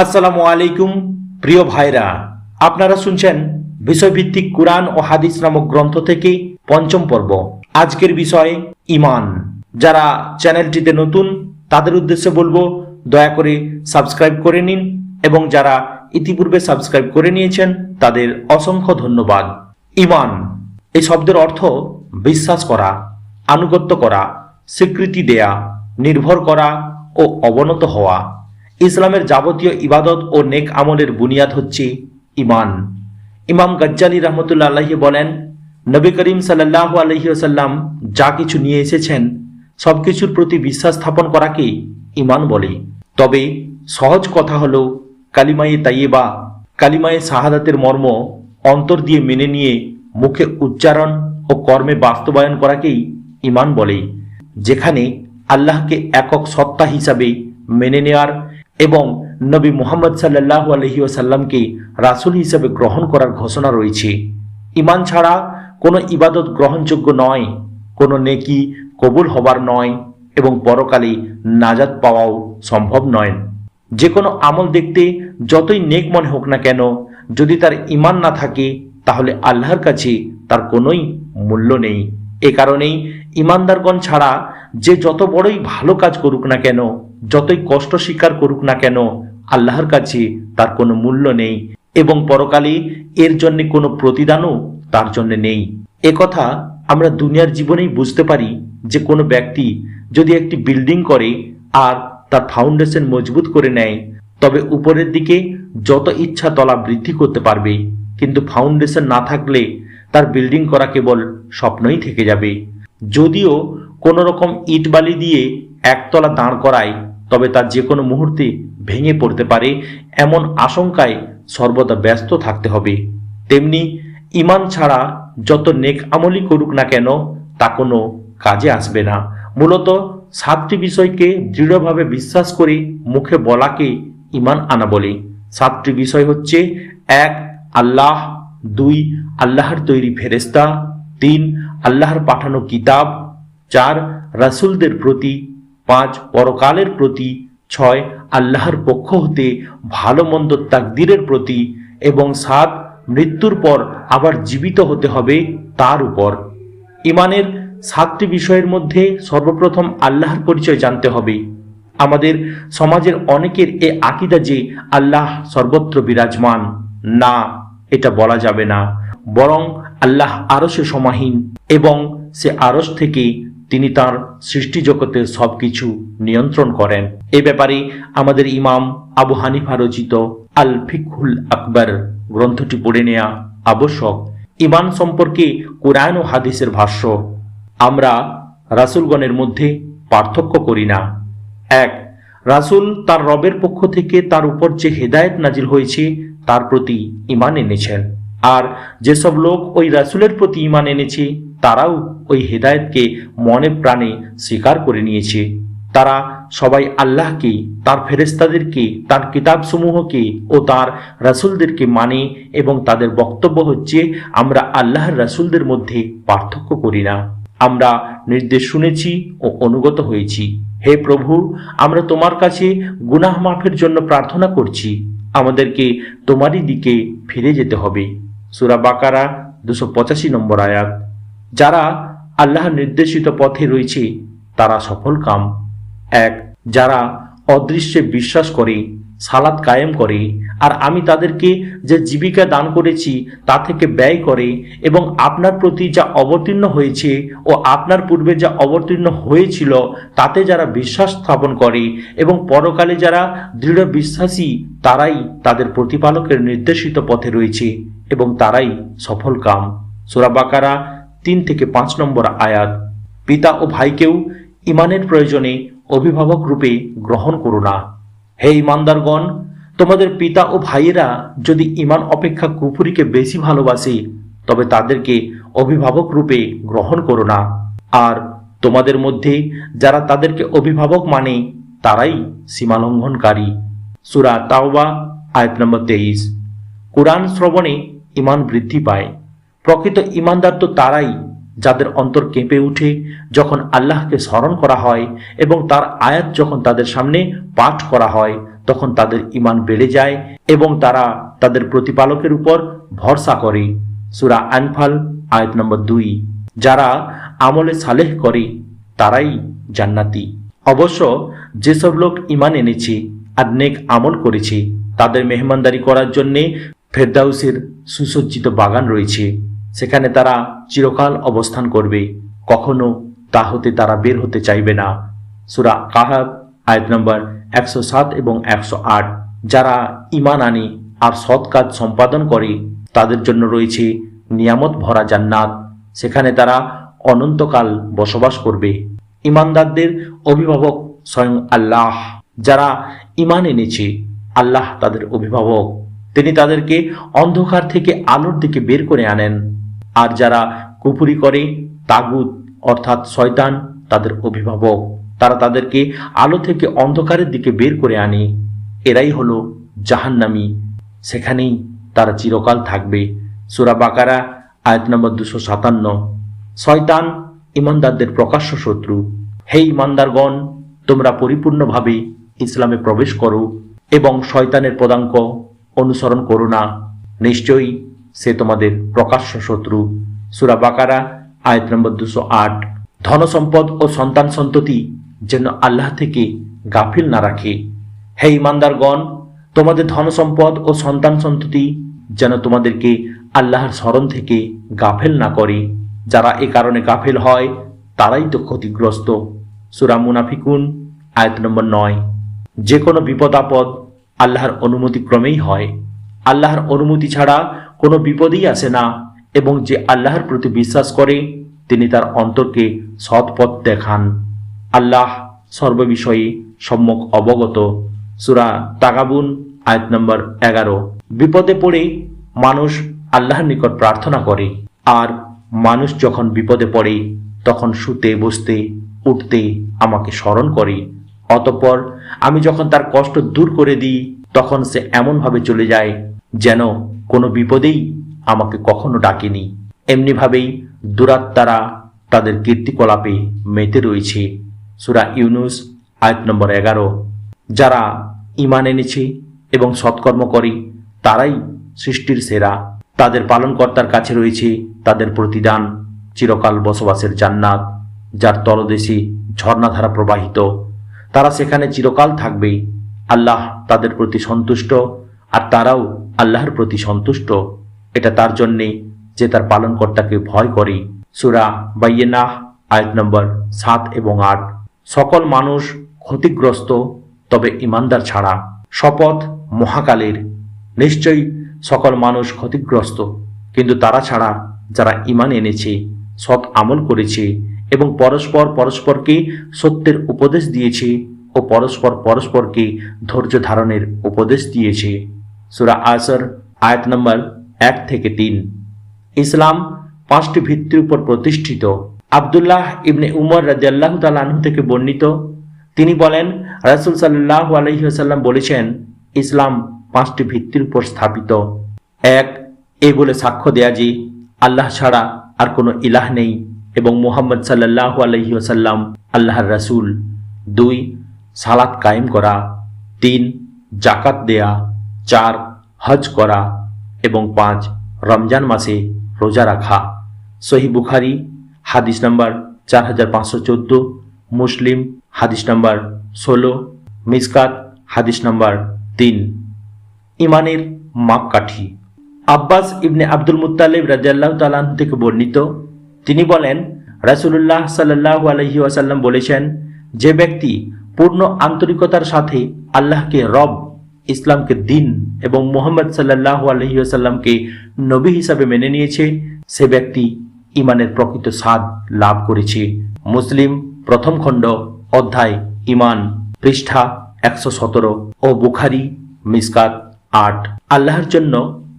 আসসালামু আলাইকুম, প্রিয় ভাইরা। আপনারা শুনছেন বিষয়ভিত্তিক কুরআন ও হাদিস নামক গ্রন্থ থেকে পঞ্চম পর্ব। আজকের বিষয় ইমান যারা চ্যানেলটিতে নতুন, তাদের উদ্দেশ্যে বলব, দয়া করে সাবস্ক্রাইব করে নিন এবং যারা ইতিপূর্বে সাবস্ক্রাইব করে নিয়েছেন, তাদের অসংখ্য ধন্যবাদ। ইমান এই শব্দের অর্থ বিশ্বাস করা, আনুগত্য করা, স্বীকৃতি দেয়া, নির্ভর করা ও অবনত হওয়া। ইসলামের যাবতীয় ইবাদত ও নেক আমলের বুনিয়াদ হচ্ছে ইমান ইমাম গজ্জালি রহমতুল্লা আল্লাহি বলেন, নবী করিম সাল্লাহ আলহিউসাল্লাম যা কিছু নিয়ে এসেছেন সব কিছুর প্রতি বিশ্বাস স্থাপন করাকে ইমান বলে। তবে সহজ কথা হলো, কালিমায়ে তাইয়েবা কালিমায়ে শাহাদাতের মর্ম অন্তর দিয়ে মেনে নিয়ে মুখে উচ্চারণ ও কর্মে বাস্তবায়ন করাকেই ইমান বলে, যেখানে আল্লাহকে একক সত্তা হিসাবে মেনে নেওয়ার এবং নবী মুহাম্মদ সাল্লাহ আলহি ওসাল্লামকে রাসুল হিসাবে গ্রহণ করার ঘোষণা রয়েছে। ইমান ছাড়া কোনো ইবাদত গ্রহণযোগ্য নয়, কোনো নেকি কবুল হবার নয় এবং পরকালে নাজাত পাওয়াও সম্ভব নয়। যে কোনো আমল দেখতে যতই নেক মনে হোক না কেন, যদি তার ইমান না থাকে, তাহলে আল্লাহর কাছে তার কোনোই মূল্য নেই। এ কারণেই ইমানদারগণ ছাড়া যে যত বড়ই ভালো কাজ করুক না কেন, যতই কষ্ট স্বীকার করুক না কেন, আল্লাহর কাছে তার কোনো মূল্য নেই এবং পরকালে এর জন্য কোনো প্রতিদানও তার জন্য নেই। কথা আমরা দুনিয়ার জীবনেই বুঝতে পারি যে কোনো ব্যক্তি যদি একটি বিল্ডিং করে আর তার ফাউন্ডেশন মজবুত করে নেয়, তবে উপরের দিকে যত ইচ্ছা তলা বৃদ্ধি করতে পারবে, কিন্তু ফাউন্ডেশন না থাকলে তার বিল্ডিং করা কেবল স্বপ্নই থেকে যাবে। যদিও কোনো রকম ইট বালি দিয়ে একতলা দাঁড় করায়, তবে তা যে কোনো মুহূর্তে ভেঙে পড়তে পারে, এমন আশঙ্কায় সর্বদা ব্যস্ত থাকতে হবে। তেমনি ইমান ছাড়া যত নেক আমলই করুক না কেন, তা কোনো কাজে আসবে না। মূলত সাতটি বিষয়কে দৃঢ়ভাবে বিশ্বাস করে মুখে বলাকে ইমান আনা বলে। সাতটি বিষয় হচ্ছে, এক, আল্লাহ দুই, আল্লাহর তৈরি ফেরেস্তা তিন, আল্লাহর পাঠানো কিতাব। চার, রাসুলদের প্রতি। পাঁচ, পরকালের প্রতি। ছয়, আল্লাহর পক্ষ হতে ভালো মন্দ তাকদিরের প্রতি। এবং সাত, মৃত্যুর পর আবার জীবিত হতে হবে তার উপর। ইমানের সাতটি বিষয়ের মধ্যে সর্বপ্রথম আল্লাহর পরিচয় জানতে হবে। আমাদের সমাজের অনেকের এ আকিদা যে আল্লাহ সর্বত্র বিরাজমান। না। এটা বলা যাবে না। বরং আল্লাহ আরশে সমাহীন এবং সে আরশ থেকে তিনি তার সৃষ্টি জগতের সবকিছু নিয়ন্ত্রণ করেন। এ ব্যাপারে আমাদের ইমাম আবু হানিফা রচিত আল ফিকুল আকবর গ্রন্থটি পড়ে নেয়া আবশ্যক। ইমান সম্পর্কে কোরআন ও হাদিসের ভাষ্য। আমরা রাসুলগণের মধ্যে পার্থক্য করি না। এক রাসুল তার রবের পক্ষ থেকে তার উপর যে হেদায়েত নাজিল হয়েছে, তার প্রতি ইমান এনেছেন। আর যেসব লোক ওই রাসুলের প্রতি ইমান এনেছে, তারাও ওই হেদায়েতকে মনে প্রাণে স্বীকার করে নিয়েছে। তারা সবাই আল্লাহকে, তার ফেরেস্তাদেরকে তার কিতাবসমূহকে ও তার রাসুলদেরকে মানে এবং তাদের বক্তব্য হচ্ছে, আমরা আল্লাহর রাসুলদের মধ্যে পার্থক্য করি না। আমরা নির্দেশ শুনেছি ও অনুগত হয়েছি। হে প্রভু, আমরা তোমার কাছে গুনাহ মাফের জন্য প্রার্থনা করছি। আমাদেরকে তোমারই দিকে ফিরে যেতে হবে। সুরা বাকারা দুশো পঁচাশি নম্বর আয়াত। যারা আল্লাহ নির্দেশিত পথে রয়েছে, তারা সফল কাম। এক, যারা অদৃশ্যে বিশ্বাস করে সালাদ কায়েম করে আর আমি তাদেরকে যে জীবিকা দান করেছি তা থেকে ব্যয় করে এবং আপনার প্রতি যা অবতীর্ণ হয়েছে ও আপনার পূর্বে যা অবতীর্ণ হয়েছিল তাতে যারা বিশ্বাস স্থাপন করে এবং পরকালে যারা দৃঢ় বিশ্বাসী তারাই তাদের প্রতিপালকের নির্দেশিত পথে রয়েছে এবং তারাই সফল কাম। সোরাবাকারা তিন থেকে পাঁচ নম্বর আয়াত। পিতা ও ভাইকেও ইমানের প্রয়োজনে অভিভাবক রূপে গ্রহণ করো না। হে ইমানদারগণ, তোমাদের পিতা ও ভাইয়েরা যদি ইমান অপেক্ষা কুফুরিকে বেশি ভালোবাসে, তবে তাদেরকে অভিভাবক রূপে গ্রহণ করো না। আর তোমাদের মধ্যে যারা তাদেরকে অভিভাবক মানে তারাই সীমালঙ্ঘনকারী। সুরা তাওবা, আয়াত নম্বর তেইশ। কোরআন শ্রবণে ইমান বৃদ্ধি পায়। প্রকৃত ইমানদার তো তারাই যাদের অন্তর কেঁপে উঠে যখন আল্লাহকে স্মরণ করা হয় এবং তার আয়াত যখন তাদের সামনে পাঠ করা হয়, তখন তাদের ইমান বেড়ে যায় এবং তারা তাদের প্রতিপালকের উপর ভরসা করে। সুরা আনফাল, আয়াত নম্বর দুই। যারা আমলে সালেহ করে, তারাই জান্নাতি। অবশ্য যেসব লোক ইমান এনেছে আর নেক আমল করেছে, তাদের মেহমানদারি করার জন্যে ফেরদাউসের সুসজ্জিত বাগান রয়েছে। সেখানে তারা চিরকাল অবস্থান করবে। কখনো তা হতে তারা বের হতে চাইবে না। সুরা কাহাব, আয়াত নম্বর একশো সাত এবং একশো আট। যারা ইমান আনে আর সৎ কাজ সম্পাদন করে, তাদের জন্য রয়েছে নিয়ামত ভরা জান্নাত। সেখানে তারা অনন্তকাল বসবাস করবে। ইমানদারদের অভিভাবক স্বয়ং আল্লাহ। যারা ইমান এনেছে, আল্লাহ তাদের অভিভাবক। তিনি তাদেরকে অন্ধকার থেকে আলোর দিকে বের করে আনেন। আর যারা কুপুরি করে, তাগুত অর্থাৎ শয়তান, তাদের অভিভাবক। তারা তাদেরকে আলো থেকে অন্ধকারের দিকে বের করে আনে। এরাই হলো জাহান্নামি। সেখানেই তারা চিরকাল থাকবে। সুরা বাকারা, আয়াত নম্বর দুশো সাতান্ন। শয়তান ইমানদারদের প্রকাশ্য শত্রু। হে ইমানদারগণ, তোমরা পরিপূর্ণভাবে ইসলামে প্রবেশ করো এবং শয়তানের পদাঙ্ক অনুসরণ করো না। নিশ্চয়ই সে তোমাদের প্রকাশ্য শত্রু। সুরা বাকারা, আয়াত নম্বর দুশো আট। ধনসম্পদ ও সন্তান সন্ততি যেন আল্লাহ থেকে গাফিল না রাখে। হে ইমানদারগণ, তোমাদের ধনসম্পদ ও সন্তান সন্ততি যেন তোমাদেরকে আল্লাহর স্মরণ থেকে গাফেল না করে। যারা এ কারণে গাফেল হয়, তারাই তো ক্ষতিগ্রস্ত। সুরা মুনাফিকুন, আয়াত নম্বর নয়। যে কোনো বিপদ আপদ আল্লাহর অনুমতি ক্রমেই হয়। আল্লাহর অনুমতি ছাড়া কোনো বিপদই আসে না এবং যে আল্লাহর প্রতি বিশ্বাস করে, তিনি তার অন্তরকে সৎ পথ দেখান। আল্লাহ সর্ববিষয়ে সম্যক অবগত। সুরা তাগাবুন, আয়াত নম্বর এগারো। বিপদে পড়ে মানুষ আল্লাহর নিকট প্রার্থনা করে, আর মানুষ যখন বিপদে পড়ে, তখন শুতে, বসতে, উঠতে আমাকে স্মরণ করে। অতঃপর আমি যখন তার কষ্ট দূর করে দিই, তখন সে এমনভাবে চলে যায়, যেন কোনো বিপদেই আমাকে কখনো ডাকেনি। এমনিভাবেই দুরাত্মারা তাদের কীর্তিকলাপে মেতে রয়েছে। সুরা ইউনুস, আয়াত নম্বর এগারো। যারা ইমান এনেছে এবং সৎকর্ম করে, তারাই সৃষ্টির সেরা। তাদের পালনকর্তার কাছে রয়েছে তাদের প্রতিদান, চিরকাল বসবাসের জান্নাত, যার তলদেশে ঝর্ণাধারা প্রবাহিত। তারা সেখানে চিরকাল থাকবে। আল্লাহ তাদের প্রতি সন্তুষ্ট, আর তারাও আল্লাহর প্রতি সন্তুষ্ট। এটা তার জন্যে যে তার পালনকর্তাকে ভয় করে। সুরা বাইয়েনাহ, আয়াত নম্বর সাত এবং আট। সকল মানুষ ক্ষতিগ্রস্ত, তবে ইমানদার ছাড়া। শপথ মহাকালের। নিশ্চয়ই সকল মানুষ ক্ষতিগ্রস্ত। কিন্তু তারা ছাড়া যারা ইমান এনেছে, সৎ আমল করেছে এবং পরস্পর পরস্পরকে সত্যের উপদেশ দিয়েছে ও পরস্পর পরস্পরকে ধৈর্য ধারণের উপদেশ দিয়েছে। সুরা আসর, আয়াত নম্বর এক থেকে তিন। ইসলাম পাঁচটি ভিত্তির উপর প্রতিষ্ঠিত। আবদুল্লাহ ইবনে উমর রাজিয়াল্লাহ তালাহু থেকে বর্ণিত। তিনি বলেন, রাসুল সাল্লাহ আলহিহাসাল্লাম বলেছেন, ইসলাম পাঁচটি ভিত্তির উপর স্থাপিত। এক এই বলে সাক্ষ্য দেয়া যে আল্লাহ ছাড়া আর কোনো ইলাহ নেই এবং মুহাম্মদ সাল্লাহ আলহিহাসাল্লাম আল্লাহর রাসুল। দুই, সালাত কায়েম করা। তিন জাকাত দেয়া। চার হজ করা এবং পাঁচ রমজান মাসে রোজা রাখা। সহি বুখারি, হাদিস নাম্বার চার হাজার পাঁচশো চোদ্দ, মুসলিম, হাদিস নাম্বার ষোলো, মিসকাত, হাদিস নাম্বার তিন। ইমানের মাপকাঠি। আব্বাস ইবনে আব্দুল মুতালিব রাজিয়াল্লাহ তালাহ থেকে বর্ণিত, তিনি বলেন রাসুল্লাহ সাল্লাহ আলহি ওয়াসাল্লাম বলেছেন, যে ব্যক্তি পূর্ণ আন্তরিকতার সাথে আল্লাহকে রব ইসলামকে দিন এবং মোহাম্মদ সাল্লাহ আলহিউসাল্লামকে নবী হিসাবে মেনে নিয়েছে, সে ব্যক্তি ইমানের প্রকৃত স্বাদ লাভ করেছে। মুসলিম প্রথম খণ্ড, অধ্যায় ইমান পৃষ্ঠা একশো সতেরো ও বুখারি, মিসকাত আট। আল্লাহর জন্য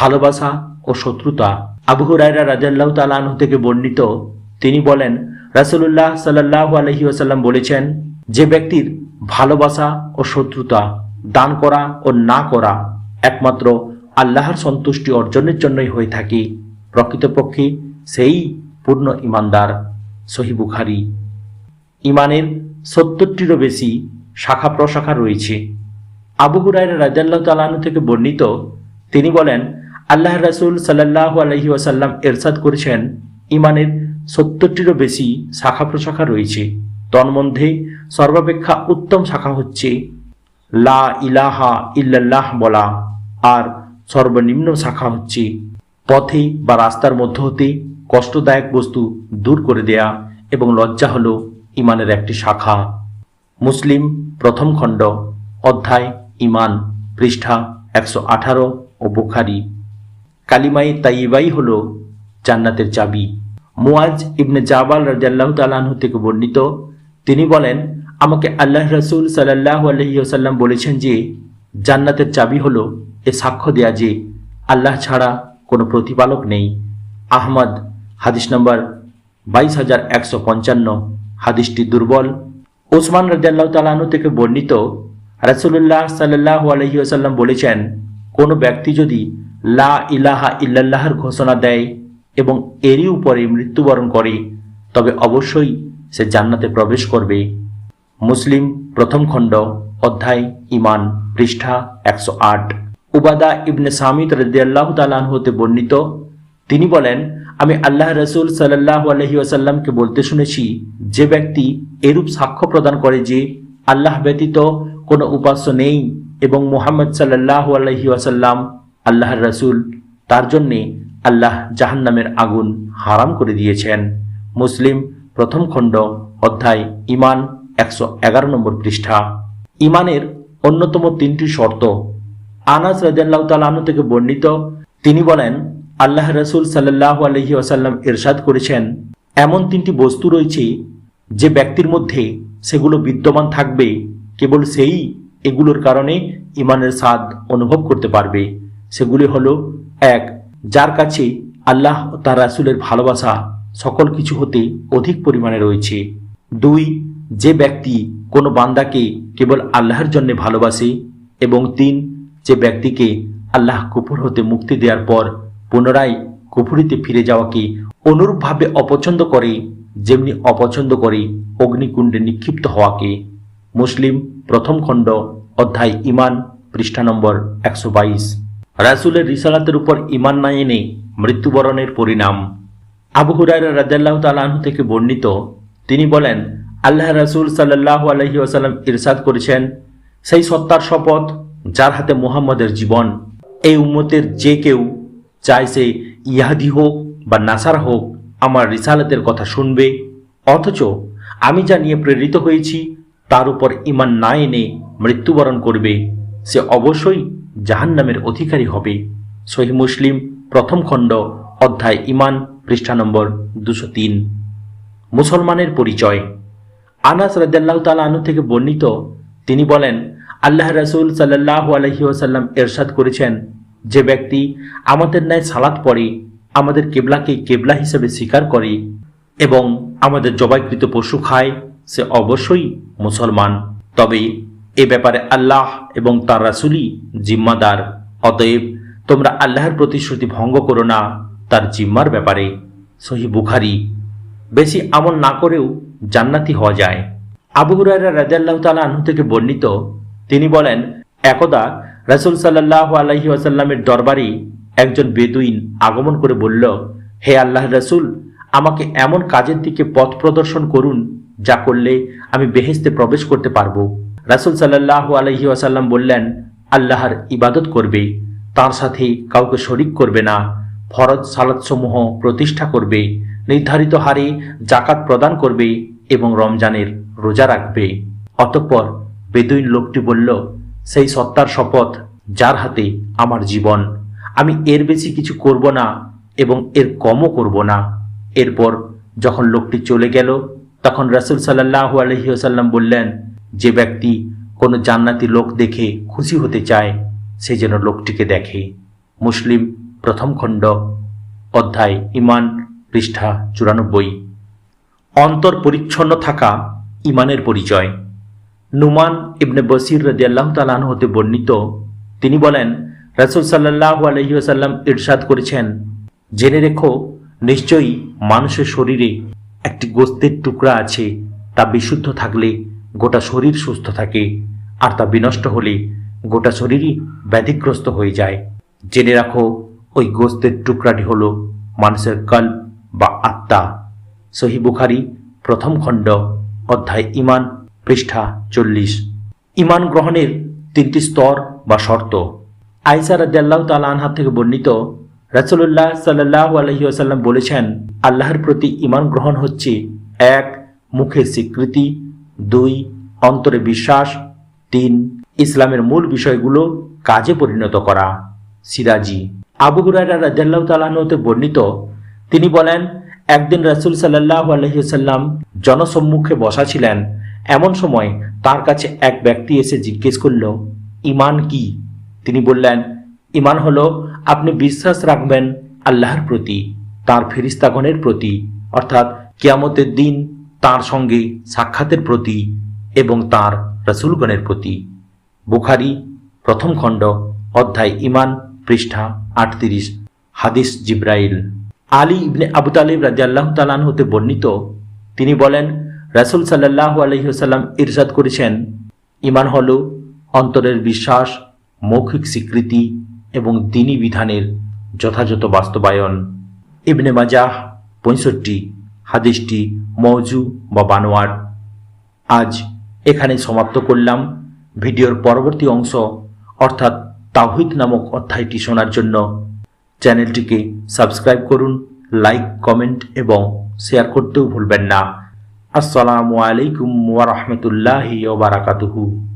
ভালোবাসা ও শত্রুতা। আবু হুরায়রা রাজাল্লাহ তালাহ থেকে বর্ণিত, তিনি বলেন রাসুল্লাহ সাল্লাহ আলহি আসাল্লাম বলেছেন, যে ব্যক্তির ভালোবাসা ও শত্রুতা দান করা ও না করা একমাত্র আল্লাহর সন্তুষ্টি অর্জনের জন্যই হয়ে থাকে। প্রকৃতপক্ষে সেই পূর্ণ ইমানদার, সহি বুখারি। ইমানের সত্তরটিরও বেশি শাখা প্রশাখা রয়েছে। আবু হুরাইরা রাজাল্লাহ তালাহু থেকে বর্ণিত, তিনি বলেন, আল্লাহ রাসুল সাল্লাহ আলহি ওয়াসাল্লাম এরশাদ করেছেন, ইমানের সত্তরটিরও বেশি শাখা প্রশাখা রয়েছে। তন্মধ্যে সর্বাপেক্ষা উত্তম শাখা হচ্ছে লা ইলাহা ইল্লাল্লাহ বলা। আর সর্বনিম্ন শাখা হচ্ছে পথে বা রাস্তার মধ্য হতে কষ্টদায়ক বস্তু দূর করে দেয়া এবং লজ্জা হল ইমানের একটি শাখা। মুসলিম প্রথম খণ্ড, অধ্যায় ইমান পৃষ্ঠা একশো আঠারো ও বুখারি। কালিমাই তাইবাই হল জান্নাতের চাবি। মুয়াজ ইবনে জাবাল রাজিয়াল্লাহ তালাহু থেকে বর্ণিত, তিনি বলেন আমাকে আল্লাহ রসুল সাল্লাহ আলহিউসাল্লাম বলেছেন যে, জান্নাতের চাবি হল এ সাক্ষ্য দেয়া যে, আল্লাহ ছাড়া কোনো প্রতিপালক নেই। আহমদ, হাদিস নম্বর বাইশ হাজার একশো পঞ্চান্ন, হাদিসটি দুর্বল। ওসমান রাজিয়াল্লাহ তালাহু থেকে বর্ণিত রাসুল্লাহ সাল্লাহ আলহিউসাল্লাম বলেছেন, কোনো ব্যক্তি যদি লা ইলাহা ইল্লাল্লাহর ঘোষণা দেয় এবং এরই উপরে মৃত্যুবরণ করে, তবে অবশ্যই সে জান্নাতে প্রবেশ করবে। মুসলিম প্রথম খণ্ড, অধ্যায় ইমান পৃষ্ঠা একশো আট। উবাদা ইবনে সামিত রদিয়াল্লাহ হতে বর্ণিত, তিনি বলেন, আমি আল্লাহ রসুল সাল্লাহ আলহি আসাল্লামকে বলতে শুনেছি, যে ব্যক্তি এরূপ সাক্ষ্য প্রদান করে যে আল্লাহ ব্যতীত কোনো উপাস্য নেই এবং মুহাম্মদ সাল্লাহ আলহি আসাল্লাম আল্লাহর রসুল, তার জন্যে আল্লাহ জাহান্নামের আগুন হারাম করে দিয়েছেন। মুসলিম প্রথম খণ্ড, অধ্যায় ইমান একশো এগারো নম্বর পৃষ্ঠা। ইমানের অন্যতম তিনটি শর্ত। আনাস তালাহু থেকে বর্ণিত, তিনি বলেন, আল্লাহ রসুল সাল্লাহ আলহি আসাল্লাম এরশাদ করেছেন, এমন তিনটি বস্তু রয়েছে যে ব্যক্তির মধ্যে সেগুলো বিদ্যমান থাকবে, কেবল সেই এগুলোর কারণে ইমানের স্বাদ অনুভব করতে পারবে। সেগুলি হলো, এক, যার কাছে আল্লাহ তার রাসুলের ভালোবাসা সকল কিছু হতে অধিক পরিমাণে রয়েছে। দুই যে ব্যক্তি কোনো বান্দাকে কেবল আল্লাহর জন্য ভালোবাসে এবং তিন, যে ব্যক্তিকে আল্লাহ কুপুর হতে মুক্তি দেওয়ার পর পুনরায় কুফুরিতে ফিরে যাওয়াকে অনুরূপভাবে অপছন্দ করে, যেমনি অপছন্দ করে অগ্নিকুণ্ডে নিক্ষিপ্ত হওয়াকে। মুসলিম, প্রথম খণ্ড, অধ্যায় ইমান পৃষ্ঠা নম্বর একশো বাইশ। রাসুলের রিসালাতের উপর ইমান না এনে মৃত্যুবরণের পরিণাম। আবু হুরায়রা রাজাল্লাহ তালাহু থেকে বর্ণিত, তিনি বলেন আল্লাহ রাসুল সাল্লাহ আলহি আসাল্লাম ইরশাদ করেছেন, সেই সত্তার শপথ যার হাতে মুহাম্মদের জীবন। এই উম্মতের যে কেউ চাই সে ইয়াহাদি হোক বা নাসার হোক আমার রিসালাতের কথা শুনবে, অথচ আমি যা নিয়ে প্রেরিত হয়েছি তার উপর ইমান না এনে মৃত্যুবরণ করবে, সে অবশ্যই জাহান্নামের অধিকারী হবে। সহি মুসলিম, প্রথম খণ্ড, অধ্যায় ইমান পৃষ্ঠা নম্বর দুশো তিন। মুসলমানের পরিচয়। আনাস রাজ্লাহ তালু থেকে বর্ণিত, তিনি বলেন, আল্লাহ রসুল সাল্লাহ আলহি ওসাল্লাম এরশাদ করেছেন, যে ব্যক্তি আমাদের ন্যায় সালাত পড়ে, আমাদের কেবলাকে কেবলা হিসেবে স্বীকার করে এবং আমাদের জবাইকৃত পশু খায়, সে অবশ্যই মুসলমান। তবে এ ব্যাপারে আল্লাহ এবং তার রাসুলই জিম্মাদার। অতএব তোমরা আল্লাহর প্রতিশ্রুতি ভঙ্গ করো না, তার জিম্মার ব্যাপারে। সহি বুখারি। বেশি আমল না করেও জান্নাতি হওয়া যায়। আবু হুরায়রা রাজাল্লাহ তালা আনহু থেকে বর্ণিত, তিনি বলেন, একদা রাসুল সাল্লাহ আলহি আসাল্লামের দরবারে একজন বেদুইন আগমন করে বলল, হে আল্লাহ রাসুল, আমাকে এমন কাজের দিকে পথ প্রদর্শন করুন, যা করলে আমি বেহেস্তে প্রবেশ করতে পারব রাসুল সাল্লাহ আলহি আসাল্লাম বললেন, আল্লাহর ইবাদত করবে, তার সাথে কাউকে শরিক করবে না, ফরজ সালাদসমূহ প্রতিষ্ঠা করবে নির্ধারিত হারে জাকাত প্রদান করবে এবং রমজানের রোজা রাখবে। অতঃপর বেদুইন লোকটি বলল, সেই সত্তার শপথ যার হাতে আমার জীবন। আমি এর বেশি কিছু করব না এবং এর কমও করব না। এরপর যখন লোকটি চলে গেল, তখন রাসুল সাল্লাহ আলহিউসাল্লাম বললেন, যে ব্যক্তি কোনো জান্নাতি লোক দেখে খুশি হতে চায়, সে যেন লোকটিকে দেখে। মুসলিম প্রথম খণ্ড, অধ্যায় ইমান পৃষ্ঠা চুরানব্বই। অন্তর পরিচ্ছন্ন থাকা ইমানের পরিচয়। নুমান ইবনে বসির রদি আল্লাহ তালান হতে বর্ণিত, তিনি বলেন, রাসুল সাল্লাহ আলহিউসাল্লাম ইরশাদ করেছেন, জেনে রেখো, নিশ্চয়ই মানুষের শরীরে একটি গোস্তের টুকরা আছে, তা বিশুদ্ধ থাকলে গোটা শরীর সুস্থ থাকে, আর তা বিনষ্ট হলে গোটা শরীরই ব্যাধিগ্রস্ত হয়ে যায়। জেনে রাখো, ওই গোস্তের টুকরাটি হলো মানুষের কল্প আত্মা। সহি বুখারি, প্রথম খণ্ড, অধ্যায় ইমান, পৃষ্ঠা চল্লিশ। ইমান গ্রহণের তিনটি স্তর বা শর্ত। আইসা রাজ্লাহ তালা আনহা থেকে বর্ণিত রাসুল্লাহ সাল্লাহ আলহি আসাল্লাম বলেছেন, আল্লাহর প্রতি ইমান গ্রহণ হচ্ছে এক মুখে স্বীকৃতি, দুই, অন্তরে বিশ্বাস, তিন, ইসলামের মূল বিষয়গুলো কাজে পরিণত করা। সিরাজি। আবু হুরায়রা রাজ্লাহ তালাহতে বর্ণিত, তিনি বলেন একদিন রাসুল সাল্লাহ আলহিসাল্লাম জনসম্মুখে বসা ছিলেন। এমন সময় তার কাছে এক ব্যক্তি এসে জিজ্ঞেস করল ইমান কি? তিনি বললেন ইমান হলো আপনি বিশ্বাস রাখবেন আল্লাহর প্রতি, তার ফেরিস্তাগণের প্রতি, অর্থাৎ কিয়ামতের দিন তার সঙ্গে সাক্ষাতের প্রতি এবং তার রসুলগণের প্রতি। বুখারি, প্রথম খণ্ড, অধ্যায় ইমান পৃষ্ঠা আটত্রিশ, হাদিস জিব্রাইল। আলী ইবনে আবু তালিব রাজি আল্লাহ তালান হতে বর্ণিত, তিনি বলেন, রাসুল সাল্লাহ আলহিহসাল্লাম ইরশাদ করেছেন, ইমান হল অন্তরের বিশ্বাস, মৌখিক স্বীকৃতি এবং দিনী বিধানের যথাযথ বাস্তবায়ন। ইবনে মাজাহ পঁয়ষট্টি, হাদিসটি মৌজু বা বানোয়ার। আজ এখানে সমাপ্ত করলাম। ভিডিওর পরবর্তী অংশ, অর্থাৎ তাহিদ নামক অধ্যায়টি শোনার জন্য চ্যানেলটিকে সাবস্ক্রাইব করুন, লাইক, কমেন্ট এবং শেয়ার করতেও ভুলবেন না। আসসালামু আলাইকুম ওয়া রাহমাতুল্লাহি ওয়া বারাকাতুহু।